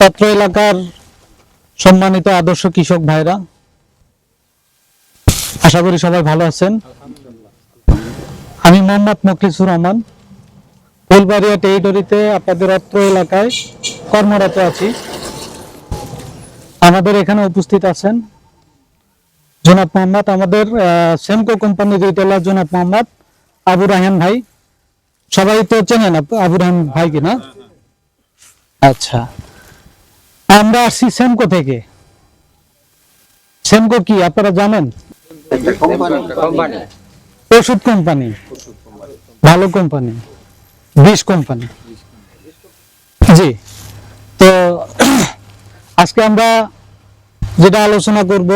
পত্র এলাকার সম্মানিত আদর্শ কৃষক ভাইরা, আশা করি সবাই ভালো আছেন। আমি মোহাম্মদ মখলিসুর রহমান, ফুলবাড়িয়া টেরিটরিতে আপনাদের অত্র এলাকায় কর্মরত আছি। আমাদের এখানে উপস্থিত আছেন জনাব মোহাম্মদ, আমাদের সেমকো কোম্পানির রিটেলার জনাব মোহাম্মদ আবু রাহান ভাই। সবাই তো চেনেন আবু রাহান ভাই কিনা আচ্ছা। আমরা আসছি সেমকো থেকে। সেমকো কি আপনারা জানেন? ওষুধ কোম্পানি। ভালো কোম্পানি। বিষ কোম্পানি। জি। তো আজকে আমরা যেটা আলোচনা করব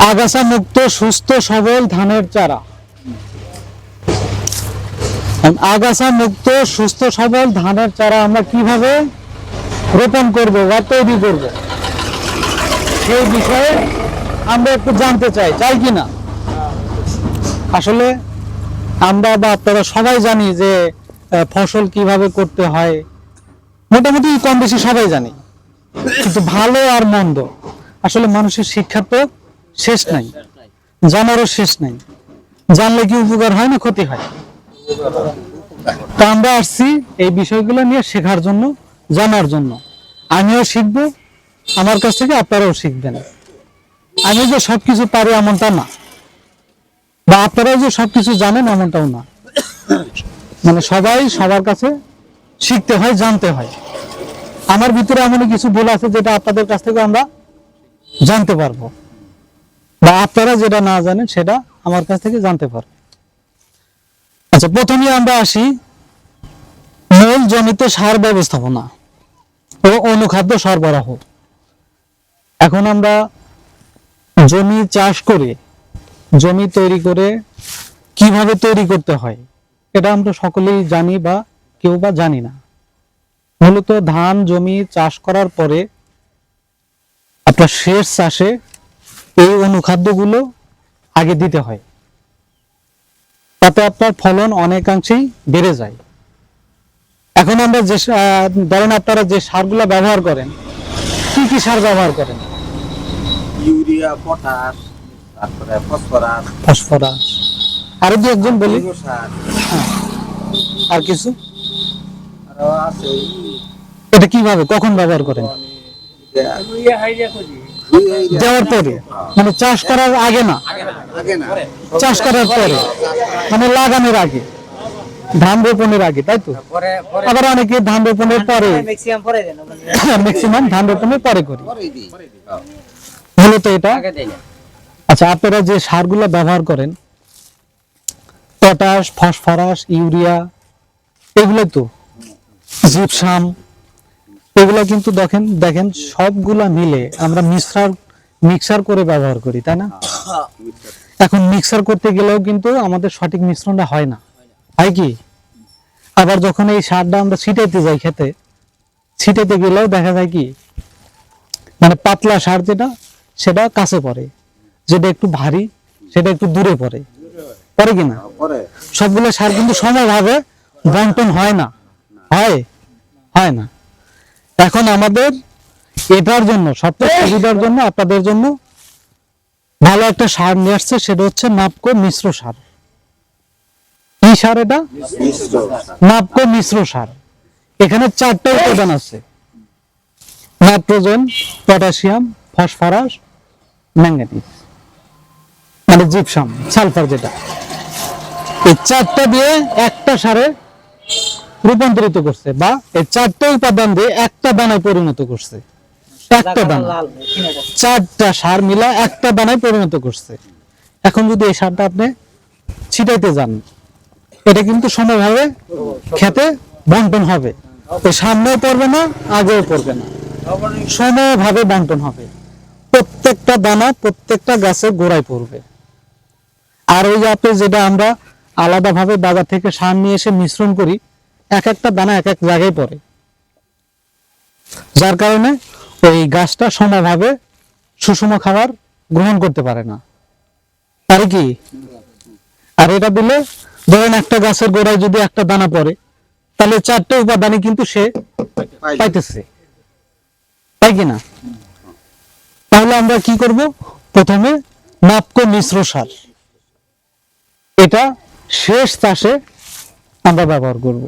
আগাছা মুক্ত সুস্থ সবল ধানের চারা। আগাছা মুক্ত সুস্থ সবল ধানের চারা আমরা কীভাবে রোপণ করব বা তৈরি করব। সেই বিষয়ে আমরা একটু জানতে চাই চাই কি না? আসলে আমরা বা আপনারা সবাই জানি যে ফসল কীভাবে করতে হয়। মোটামুটি কম বেশি সবাই জানি। কিন্তু ভালো আর মন্দ। আসলে মানুষের শিক্ষার তো শেষ নাই। জানারও শেষ নাই। জানলে কি উপকার হয় না ক্ষতি হয়? তা আমরা আসছি এই বিষয়গুলো নিয়ে শেখার জন্য, জানার জন্য। আমিও শিখব, আমার কাছ থেকে আপনারাও শিখবেন। আমি যে সবকিছু পারি এমনটা না। বা আপনারাও যে সবকিছু জানেন এমনটাও না। মানে সবাই সবার কাছে শিখতে হয়, জানতে হয়। আমার ভিতরে এমন কিছু ভুল আছে যেটা আপনাদের কাছ থেকে আমরা জানতে পারব। বা আপনারা যেটা না জানেন সেটা আমার কাছ থেকে জানতে পারব আচ্ছা প্রথমে আমরা আসি মূল জমিতে সার ব্যবস্থাপনা। ও অনুখাদ্য সরবরাহ। এখন আমরা জমি চাষ করে, জমি তৈরি করে কীভাবে তৈরি করতে হয়, এটা আমরা সকলেই জানি বা কেউ বা জানি না। মূলত ধান, জমি চাষ করার পরে আপনার শেষ চাষে এই অনুখাদ্যগুলো আগে দিতে হয়। তাতে আপনার ফলন অনেকাংশেই বেড়ে যায়। এখন আমরা যে ধরেন আপনারা যে সারগুলো ব্যবহার করেন কি কি সার ব্যবহার করেন? ইউরিয়া পটাশ তারপরে ফসফরাস ফসফরাস। আরও দু একজন বলি। আর কিছু? এটা কীভাবে কখন ব্যবহার করেন? দেওয়ার পরে? মানে চাষ করার আগে না? চাষ করার পরে? মানে লাগানোর আগে? ধান রোপণের আগে তাই তো? আবার অনেকে ধান রোপণের পরে ম্যাক্সিমাম পরে দেন ম্যাক্সিমাম ধান রোপণের পরে করি। মূলত এটা? আচ্ছা আপনারা যে সারগুলো ব্যবহার করেন পটাশ ফসফরাস ইউরিয়া এগুলো তো? জিপসাম এগুলো কিন্তু দেখেন দেখেন সবগুলা মিলে আমরা মিক্সার মিক্সার করে ব্যবহার করি তাই না? এখন মিক্সার করতে গেলেও কিন্তু আমাদের সঠিক মিশ্রণটা হয় না। হয় কি? আবার যখন এই সারটা আমরা ছিটাইতে যাই খেতে ছিটাইতে গেলেও দেখা যায় কি মানে পাতলা সার যেটা সেটা কাছে পড়ে। যেটা একটু ভারী সেটা একটু দূরে পড়ে। পড়ে কিনা পরে সবগুলো সার কিন্তু সমানভাবে বন্টন হয় না। হয়? হয় না। এখন আমাদের এটার জন্য সবচেয়ে সুবিধার জন্য আপনাদের জন্য ভালো একটা সার নিয়ে আসছে সেটা হচ্ছে নাপকো মিশ্র সার। সার এটা? নাপকো মিশ্র সার। এখানে চারটা উপাদান আছে। নাইট্রোজেন, পটাশিয়াম, ফসফরাস ম্যাঙ্গানিজ মানে জিপসাম, সালফার যেটা। এই চারটা দিয়ে একটা সারে রূপান্তরিত করছে বা এই চারটা উপাদান দিয়ে একটা দানায় পরিণত করছে। একটা দানা চারটা সার মিলা একটা দানায় পরিণত করছে। এখন যদি এই সারটা আপনি ছিটাইতে যান এটা কিন্তু সমভাবে খেতে বন্টন হবে। সামনেও পড়বে না, আগেও পড়বে না। সমভাবে বন্টন হবে। প্রত্যেকটা দানা প্রত্যেকটা গাছের গোড়ায় পড়বে। আর ওই যে আপনি যেটা আমরা আলাদাভাবে বাজার থেকে সার নিয়ে এসে মিশ্রণ করি, এক একটা দানা এক এক জায়গায় পড়ে। যার কারণে ওই গাছটা সমভাবে সুষম খাবার গ্রহণ করতে পারে না। পারে কি? আর এটা দিলে ধরেন একটা গাছের গোড়ায় যদি একটা দানা পড়ে তাহলে চারটে উপাদানই কিন্তু সে পাইতেছে। তাই কিনা তাহলে আমরা কি করব? প্রথমে নাপকো মিশ্র সার। এটা শেষ চাষে আমরা ব্যবহার করব।